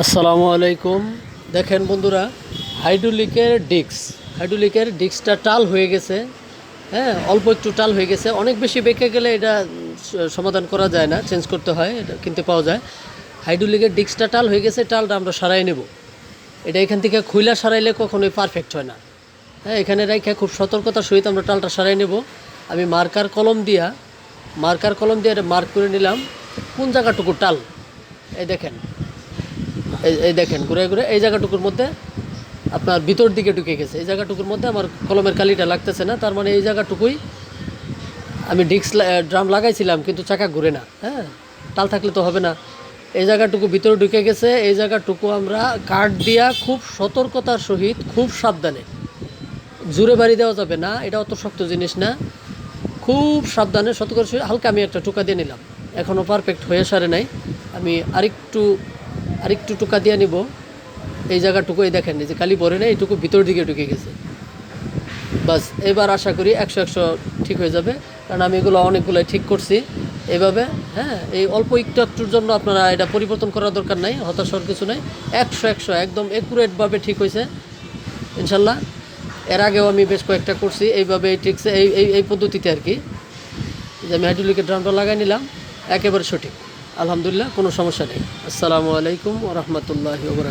আসসালামু আলাইকুম। দেখেন বন্ধুরা, হাইড্রোলিকের ডিক্স হাইড্রোলিকের ডিক্সটা টাল হয়ে গেছে। হ্যাঁ অল্প একটু টাল হয়ে গেছে। অনেক বেশি বেঁকে গেলে এটা সমাধান করা যায় না, চেঞ্জ করতে হয়, এটা কিনতে পাওয়া যায়। হাইড্রোলিকের ডিক্সটা টাল হয়ে গেছে, টালটা আমরা সারাই নেব। এটা এখান থেকে খুইলা সারাইলে কখনোই পারফেক্ট হয় না। হ্যাঁ এখানে রেখে খুব সতর্কতার সহিত আমরা টালটা সারাই নেব। আমি মার্কার কলম দিয়া, মার্কার কলম দিয়ে এটা মার্ক করে নিলাম। কোন জায়গাটুকু টাল? এই দেখেন। এই দেখেন, ঘুরে ঘুরে এই জায়গাটুকুর মধ্যে আপনার ভিতর দিকে ঢুকে গেছে। এই জায়গাটুকুর মধ্যে আমার কলমের কালিটা লাগতেছে না, তার মানে এই জায়গাটুকুই আমি ডিক্স ড্রাম লাগাইছিলাম, কিন্তু চাকা ঘুরে না হ্যাঁ? টাল থাকলে তো হবে না। এই জায়গাটুকু ভিতরে ঢুকে গেছে, এই জায়গাটুকু আমরা কাঠ দিয়া খুব সতর্কতার সহিত, খুব সাবধানে। জুড়ে বাড়ি দেওয়া যাবে না, এটা অত শক্ত জিনিস না। খুব সাবধানে সহিত হালকা আমি একটা টোকা দিয়ে নিলাম। এখনও পারফেক্ট হয়ে সারে নাই। আমি আরেকটু আরেকটু টোকা দিয়ে নিব। এই জায়গাটুকু এই দেখেন যে কালি পরে না, এইটুকু ভিতর দিকে ঢুকে গেছে। বাস, এবার আশা করি একশো একশো ঠিক হয়ে যাবে। কারণ আমি এগুলো অনেকগুলোই ঠিক করছি। এইভাবে হ্যাঁ এই অল্প একটু একটুর জন্য আপনারা এটা পরিবর্তন করার দরকার নাই, হতাশ হওয়ার কিছু নাই। একশো একশো, একদম একুরেটভাবে ঠিক হয়েছে, ইনশাল্লাহ। এর আগেও আমি বেশ কয়েকটা করছি, এইভাবে এই এই এই পদ্ধতিতে আর কি। যে আমি হাইড্রোলিকের ড্রামটা লাগাই নিলাম, একেবারে সঠিক। আলহামদুলিল্লাহ কোনো সমস্যা নেই। আসসালামু আলাইকুম রহমতুল্লাহ